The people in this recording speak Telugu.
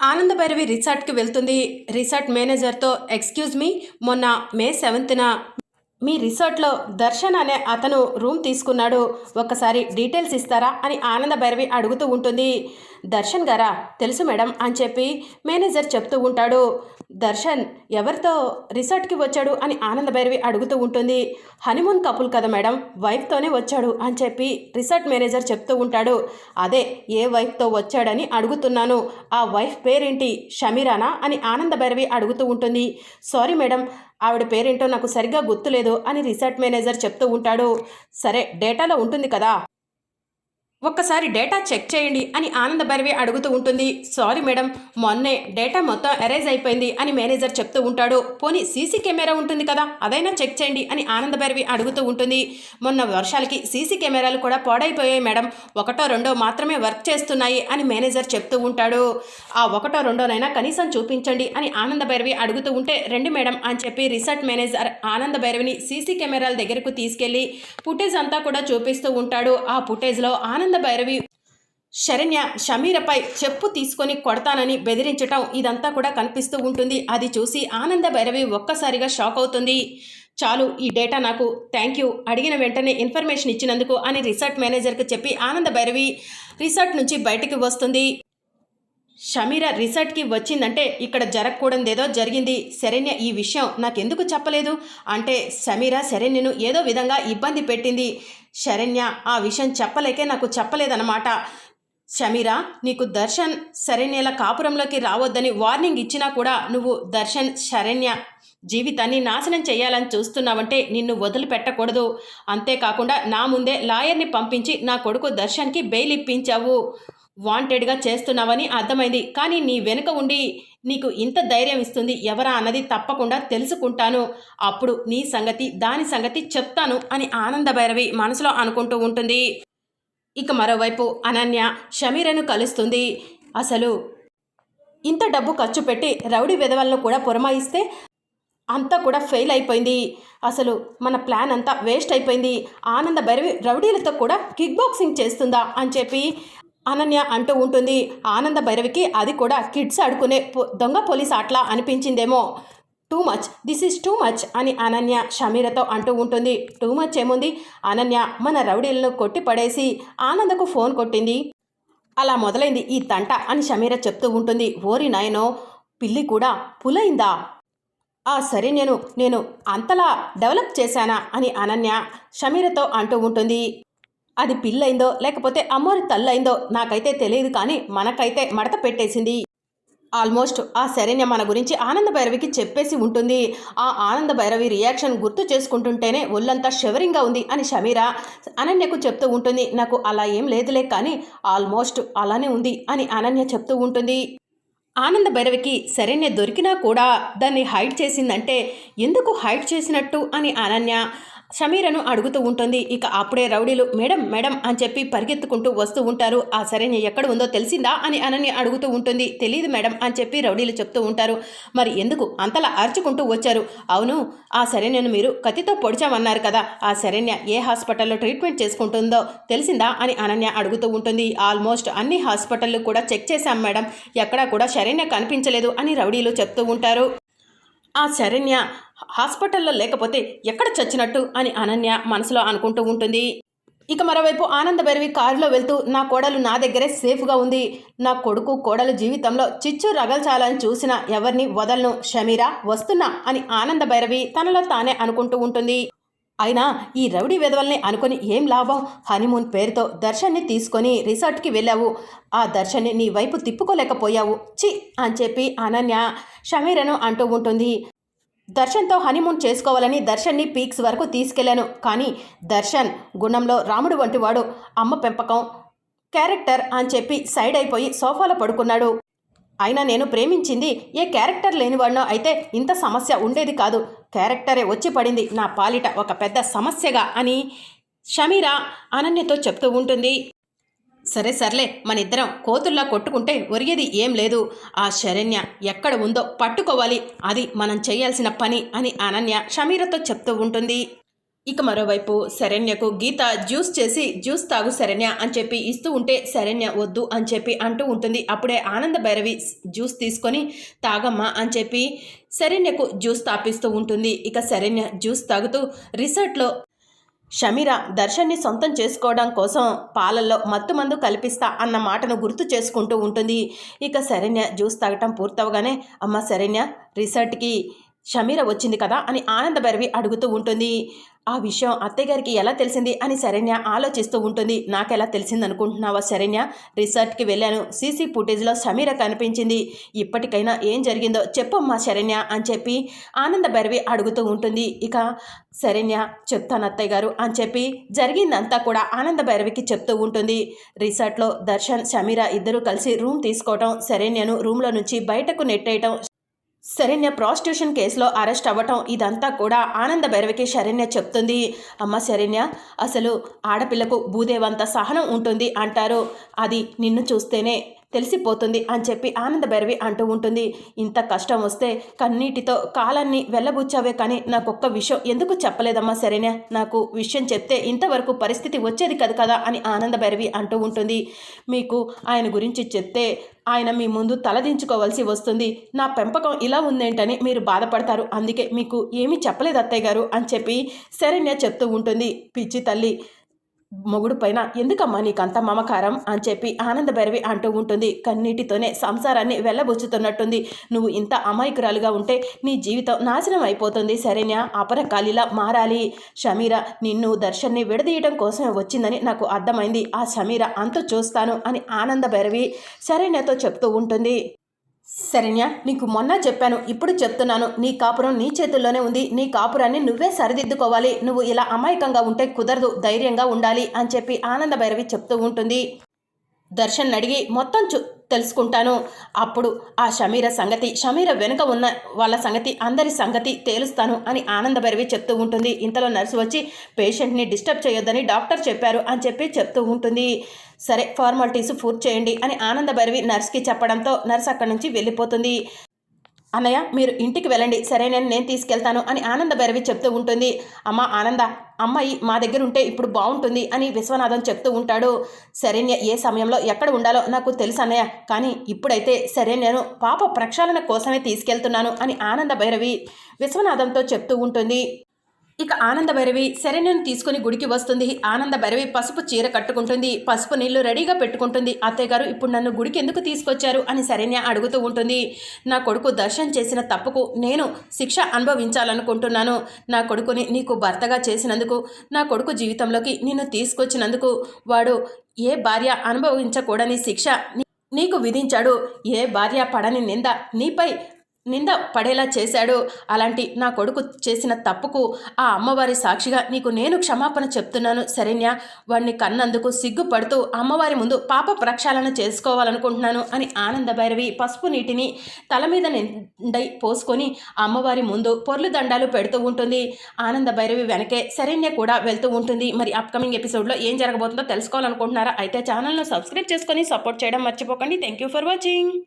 ఆనంద భైరవి రిసార్ట్కి వెళ్తుంది. రిసార్ట్ మేనేజర్తో ఎక్స్క్యూజ్ మీ మొన్న మే సెవెంత్న మీ రిసార్ట్లో దర్శన్ అనే అతను రూమ్ తీసుకున్నాడు. ఒక్కసారి డీటెయిల్స్ ఇస్తారా అని ఆనంద భైరవి అడుగుతూ ఉంటుంది. దర్శన్ గారా తెలుసు మేడం అని చెప్పి మేనేజర్ చెప్తూ ఉంటాడు. దర్శన్ ఎవరితో రిసార్ట్కి వచ్చాడు అని ఆనంద భైరవి అడుగుతూ ఉంటుంది. హనీమూన్ కపుల్ కదా మేడం వైఫ్తోనే వచ్చాడు అని చెప్పి రిసార్ట్ మేనేజర్ చెప్తూ ఉంటాడు. అదే ఏ వైఫ్తో వచ్చాడని అడుగుతున్నాను. ఆ వైఫ్ పేరేంటి? షమీరానా అని ఆనంద భైరవి అడుగుతూ ఉంటుంది. సారీ మేడం ఆవిడ పేరేంటో నాకు సరిగ్గా గుర్తులేదు. అని రిసార్ట్ మేనేజర్ చెప్తూ ఉంటాడు. సరే డేటాలో ఉంటుంది కదా. ఒక్కసారి డేటా చెక్ చేయండి అని ఆనంద భైరవి అడుగుతూ ఉంటుంది. సారీ మేడం మొన్నే డేటా మొత్తం ఎరేజ్ అయిపోయింది అని మేనేజర్ చెప్తూ ఉంటాడు. పోనీ సీసీ కెమెరా ఉంటుంది కదా అదైనా చెక్ చేయండి అని ఆనంద భైరవి అడుగుతూ ఉంటుంది. మొన్న వర్షాలకి సీసీ కెమెరాలు కూడా పాడైపోయాయి మేడం. ఒకటో రెండో మాత్రమే వర్క్ చేస్తున్నాయి అని మేనేజర్ చెప్తూ ఉంటాడు. ఆ ఒకటో రెండోనైనా కనీసం చూపించండి అని ఆనంద భైరవి అడుగుతూ ఉంటే రండి మేడం అని చెప్పి రిసార్ట్ మేనేజర్ ఆనంద భైరవిని సీసీ కెమెరాల దగ్గరకు తీసుకెళ్ళి ఫుటేజ్ అంతా కూడా చూపిస్తూ ఉంటాడు. ఆ ఫుటేజ్లో ఆనంద ఆనంద భైరవి శరణ్య షమీరపై చెప్పు తీసుకొని కొడతానని బెదిరించటం ఇదంతా కూడా కనిపిస్తూ ఉంటుంది. అది చూసి ఆనంద భైరవి ఒక్కసారిగా షాక్ అవుతుంది. చాలు ఈ డేటా నాకు థ్యాంక్ యూ. అడిగిన వెంటనే ఇన్ఫర్మేషన్ ఇచ్చినందుకు అని రిసార్ట్ మేనేజర్కి చెప్పి ఆనంద భైరవి రిసార్ట్ నుంచి బయటకు వస్తుంది. షమీర రిసార్ట్కి వచ్చిందంటే ఇక్కడ జరగకూడదేదో జరిగింది. శరణ్య ఈ విషయం నాకెందుకు చెప్పలేదు? అంటే సమీర శరణ్యను ఏదో విధంగా ఇబ్బంది పెట్టింది. శరణ్య ఆ విషయం చెప్పలేకే నాకు చెప్పలేదన్నమాట. షమీర నీకు దర్శన్ శరణ్యల కాపురంలోకి రావద్దని వార్నింగ్ ఇచ్చినా కూడా నువ్వు దర్శన్ శరణ్య జీవితాన్ని నాశనం చేయాలని చూస్తున్నావంటే నిన్ను వదిలిపెట్టకూడదు. అంతేకాకుండా నా ముందే లాయర్ని పంపించి నా కొడుకు దర్శన్కి బెయిల్ ఇప్పించావు వాంటెడ్గా చేస్తున్నావని అర్థమైంది. కానీ నీ వెనుక ఉండి నీకు ఇంత ధైర్యం ఇస్తుంది ఎవరా అన్నది తప్పకుండా తెలుసుకుంటాను. అప్పుడు నీ సంగతి దాని సంగతి చెప్తాను అని ఆనంద భైరవి మనసులో అనుకుంటూ ఉంటుంది. ఇక మరోవైపు అనన్య షమీరను కలుస్తుంది. అసలు ఇంత డబ్బు ఖర్చు పెట్టి రౌడీ విధవలను కూడా పురమాయిస్తే అంతా కూడా ఫెయిల్ అయిపోయింది. అసలు మన ప్లాన్ అంతా వేస్ట్ అయిపోయింది. ఆనంద భైరవి రౌడీలతో కూడా కిక్ బాక్సింగ్ చేస్తుందా అని చెప్పి అనన్య అంటూ ఉంటుంది ఆనంద భైరవికి అది కూడా కిడ్స్ ఆడుకునే దొంగ పోలీస్ ఆటలా అనిపించిందేమో. Too much this is too much అని అనన్య షమీరతో అంటూ ఉంటుంది. టూ మచ్ ఏముంది? అనన్య మన రౌడీలను కొట్టి పడేసి ఆనందకు ఫోన్ కొట్టింది. అలా మొదలైంది ఈ తంట అని షమీర చెప్తూ ఉంటుంది. ఓరి నాయనో పిల్లి కూడా పులైందా? ఆ సరే నేను నేను అంతలా డెవలప్ చేశానా? అని అనన్య షమీరతో అంటూ ఉంటుంది. అది పిల్లైందో లేకపోతే అమ్మోరి తల్లైందో నాకైతే తెలియదు కానీ మనకైతే మడత పెట్టేసింది. ఆల్మోస్ట్ ఆ శరణ్య మన గురించి ఆనంద భైరవికి చెప్పేసి ఉంటుంది. ఆ ఆనంద భైరవి రియాక్షన్ గుర్తు చేసుకుంటుంటేనే ఒళ్ళంతా షవరింగ్గా ఉంది అని షమీర అనన్యకు చెప్తూ ఉంటుంది. నాకు అలా ఏం లేదులే కానీ ఆల్మోస్ట్ అలానే ఉంది అని అనన్య చెప్తూ ఉంటుంది. ఆనంద భైరవికి శరణ్య దొరికినా కూడా దాన్ని హైడ్ చేసిందంటే ఎందుకు హైడ్ చేసినట్టు అని అనన్య షమీరను అడుగుతూ ఉంటుంది. ఇక అప్పుడే రౌడీలు మేడం మేడం అని చెప్పి పరిగెత్తుకుంటూ వస్తూ ఉంటారు. ఆ శరణ్య ఎక్కడ ఉందో తెలిసిందా? అని అనన్య అడుగుతూ ఉంటుంది. తెలియదు మేడం అని చెప్పి రౌడీలు చెప్తూ ఉంటారు. మరి ఎందుకు అంతలా అరుచుకుంటూ వచ్చారు? అవును ఆ శరణ్యను మీరు కత్తితో పొడిచామన్నారు కదా ఆ శరణ్య ఏ హాస్పిటల్లో ట్రీట్మెంట్ చేసుకుంటుందో తెలిసిందా? అని అనన్య అడుగుతూ ఉంటుంది. ఆల్మోస్ట్ అన్ని హాస్పిటళ్ళు కూడా చెక్ చేశాం మేడం. ఎక్కడా కూడా శరణ్య కనిపించలేదు అని రౌడీలు చెప్తూ ఉంటారు. ఆ శరణ్య హాస్పిటల్లో లేకపోతే ఎక్కడ చచ్చినట్టు అని అనన్య మనసులో అనుకుంటూ ఉంటుంది. ఇక మరోవైపు ఆనంద భైరవి కారులో వెళ్తూ నా కోడలు నా దగ్గరే సేఫ్గా ఉంది. నా కొడుకు కోడలు జీవితంలో చిచ్చు రగల్చాలని చూసిన ఎవరిని వదలను షమీరా వస్తున్నా అని ఆనంద భైరవి తనలో తానే అనుకుంటూ ఉంటుంది. అయినా ఈ రౌడీ వెధవల్ని అనుకొని ఏం లాభం? హనీమూన్ పేరుతో దర్శన్ని తీసుకొని రిసార్ట్కి వెళ్ళావు. ఆ దర్శన్ని నీ వైపు తిప్పుకోలేకపోయావు. చి అని చెప్పి అనన్య షమీరను అంటూ ఉంటుంది. దర్శన్తో హనీమూన్ చేసుకోవాలని దర్శన్ని పీక్స్ వరకు తీసుకెళ్ళాను. కానీ దర్శన్ గుణంలో రాముడు వంటివాడు అమ్మ పెంపకం క్యారెక్టర్ అని చెప్పి సైడ్ అయిపోయి సోఫాలో పడుకున్నాడు. అయినా నేను ప్రేమించింది ఏ క్యారెక్టర్ లేనివాడినో అయితే ఇంత సమస్య ఉండేది కాదు. క్యారెక్టరే వచ్చి పడింది నా పాలిట ఒక పెద్ద సమస్యగా అని షమీరా అనన్యతో చెప్తూ ఉంటుంది. సరే సర్లే మన ఇద్దరం కోతుల్లా కొట్టుకుంటే ఒరిగేది ఏం లేదు. ఆ శరణ్య ఎక్కడ ఉందో పట్టుకోవాలి. అది మనం చేయాల్సిన పని అని అనన్య షమీరతో చెప్తూ ఉంటుంది. ఇక మరోవైపు శరణ్యకు గీత జ్యూస్ చేసి జ్యూస్ తాగు శరణ్య అని చెప్పి ఇస్తూ ఉంటే శరణ్య వద్దు అని చెప్పి అంటూ ఉంటుంది. అప్పుడే ఆనంద భైరవి జ్యూస్ తీసుకొని తాగమ్మా అని చెప్పి శరణ్యకు జ్యూస్ తాపిస్తూ ఉంటుంది. ఇక శరణ్య జ్యూస్ తాగుతూ రిసార్ట్లో షమీర దర్శన్ని సొంతం చేసుకోవడం కోసం పాలల్లో మత్తుమందు కల్పిస్తా అన్న మాటను గుర్తు చేసుకుంటూ ఉంటుంది. ఇక శరణ్య జ్యూస్ తాగటం పూర్తవగానే అమ్మ శరణ్య రిసార్ట్కి షమీర వచ్చింది కదా అని ఆనంద భైరవి అడుగుతూ ఉంటుంది. ఆ విషయం అత్తయ్య గారికి ఎలా తెలిసింది అని శరణ్య ఆలోచిస్తూ ఉంటుంది. నాకెలా తెలిసింది అనుకుంటున్నావా శరణ్య? రిసార్ట్కి వెళ్ళాను. సీసీ ఫుటేజ్లో సమీర కనిపించింది. ఇప్పటికైనా ఏం జరిగిందో చెప్పమ్మా శరణ్య అని చెప్పి ఆనంద భైరవి అడుగుతూ ఉంటుంది. ఇక శరణ్య చెప్తాను అత్తయ్య గారు అని చెప్పి జరిగిందంతా కూడా ఆనంద భైరవికి చెప్తూ ఉంటుంది. రిసార్ట్లో దర్శన్ సమీర ఇద్దరూ కలిసి రూమ్ తీసుకోవటం శరణ్యను రూమ్లో నుంచి బయటకు నెట్టేయటం శరణ్య ప్రాస్టిట్యూషన్ కేసులో అరెస్ట్ అవ్వటం ఇదంతా కూడా ఆనంద భైరవికి శరణ్య చెప్తుంది. అమ్మ శరణ్య అసలు ఆడపిల్లకు భూదేవంత సహనం ఉంటుంది అంటారు. అది నిన్ను చూస్తేనే తెలిసిపోతుంది అని చెప్పి ఆనంద భైరవి అంటూ ఉంటుంది. ఇంత కష్టం వస్తే కన్నీటితో కాలాన్ని వెళ్ళబుచ్చావే కానీ నాకు ఒక్క విషయం ఎందుకు చెప్పలేదమ్మా సరేనా నాకు విషయం చెప్తే ఇంతవరకు పరిస్థితి వచ్చేది కదా కదా అని ఆనంద భైరవి అంటూ ఉంటుంది. మీకు ఆయన గురించి చెప్తే ఆయన మీ ముందు తలదించుకోవాల్సి వస్తుంది. నా పెంపకం ఇలా ఉందేంటని మీరు బాధపడతారు. అందుకే మీకు ఏమీ చెప్పలేదు అత్తయ్య గారు అని చెప్పి శరణ్య చెప్తూ ఉంటుంది. పిచ్చి తల్లి మొగుడు పైన ఎందుకమ్మా నీకంత మమకారం అని చెప్పి ఆనందభైరవి అంటూ ఉంటుంది. కన్నీటితోనే సంసారాన్ని వెళ్ళబుచ్చుతున్నట్టుంది. నువ్వు ఇంత అమాయకురాలుగా ఉంటే నీ జీవితం నాశనం అయిపోతుంది సరేనా అపరకాలిలా మారాలి. షమీర నిన్ను దర్శన్ని విడదీయడం కోసమే వచ్చిందని నాకు అర్థమైంది. ఆ షమీర అంత చూస్తాను అని ఆనంద సరేనాతో చెప్తూ ఉంటుంది. శరణ్య నీకు మొన్న చెప్పాను ఇప్పుడు చెప్తున్నాను. నీ కాపురం నీ చేతుల్లోనే ఉంది. నీ కాపురాన్ని నువ్వే సరిదిద్దుకోవాలి. నువ్వు ఇలా అమాయకంగా ఉంటే కుదరదు. ధైర్యంగా ఉండాలి అని చెప్పి ఆనంద భైరవి చెప్తూ ఉంటుంది. దర్శన్ అడిగి మొత్తం చు తెలుసుకుంటాను. అప్పుడు ఆ షమీర సంగతి షమీర వెనుక ఉన్న వాళ్ళ సంగతి అందరి సంగతి తేలుస్తాను అని ఆనందభైరవి చెప్తూ ఉంటుంది. ఇంతలో నర్సు వచ్చి పేషెంట్ని డిస్టర్బ్ చేయొద్దని డాక్టర్ చెప్పారు అని చెప్పి చెప్తూ ఉంటుంది. సరే ఫార్మాలిటీస్ పూర్తి చేయండి అని ఆనందభైరవి నర్స్కి చెప్పడంతో నర్స్ అక్కడి నుంచి వెళ్ళిపోతుంది. అన్నయ్య మీరు ఇంటికి వెళ్ళండి. సరే నేను నేను తీసుకెళ్తాను అని ఆనంద భైరవి చెప్తూ ఉంటుంది. అమ్మ ఆనంద అమ్మాయి మా దగ్గర ఉంటే ఇప్పుడు బాగుంటుంది అని విశ్వనాథం చెప్తూ ఉంటాడు. శరణ్య ఏ సమయంలో ఎక్కడ ఉండాలో నాకు తెలుసు అన్నయ్య. కానీ ఇప్పుడైతే సరే నేను పాప ప్రక్షాళన కోసమే తీసుకెళ్తున్నాను అని ఆనంద భైరవి విశ్వనాథంతో చెప్తూ ఉంటుంది. ఇక ఆనంద భైరవి శరణ్యను తీసుకుని గుడికి వస్తుంది. ఆనంద భైరవి పసుపు చీర కట్టుకుంటుంది. పసుపు నీళ్ళు రెడీగా పెట్టుకుంటుంది. అత్తయ్య గారు ఇప్పుడు నన్ను గుడికి ఎందుకు తీసుకొచ్చారు అని శరణ్య అడుగుతూ ఉంటుంది. నా కొడుకు దర్శనం చేసిన తప్పుకు నేను శిక్ష అనుభవించాలనుకుంటున్నాను. నా కొడుకుని నీకు భర్తగా చేసినందుకు నా కొడుకు జీవితంలోకి నిన్ను తీసుకొచ్చినందుకు వాడు ఏ భార్య అనుభవించకూడని శిక్ష నీకు విధించాడు. ఏ భార్య పడని నింద నీపై నింద పడేలా చేశాడు. అలాంటి నా కొడుకు చేసిన తప్పుకు ఆ అమ్మవారి సాక్షిగా నీకు నేను క్షమాపణ చెప్తున్నాను శరణ్య. వాడిని కన్నందుకు సిగ్గుపడుతూ అమ్మవారి ముందు పాప ప్రక్షాళన చేసుకోవాలనుకుంటున్నాను అని ఆనంద భైరవి పసుపు నీటిని తల మీద నిండై పోసుకొని అమ్మవారి ముందు పొర్లు దండాలు పెడుతూ ఉంటుంది. ఆనంద భైరవి వెనకే శరణ్య కూడా వెళ్తూ ఉంటుంది. మరి అప్కమింగ్ ఎపిసోడ్లో ఏం జరగబోతుందో తెలుసుకోవాలనుకుంటున్నారా? అయితే ఛానల్ను సబ్స్క్రైబ్ చేసుకొని సపోర్ట్ చేయడం మర్చిపోకండి. Thank you for watching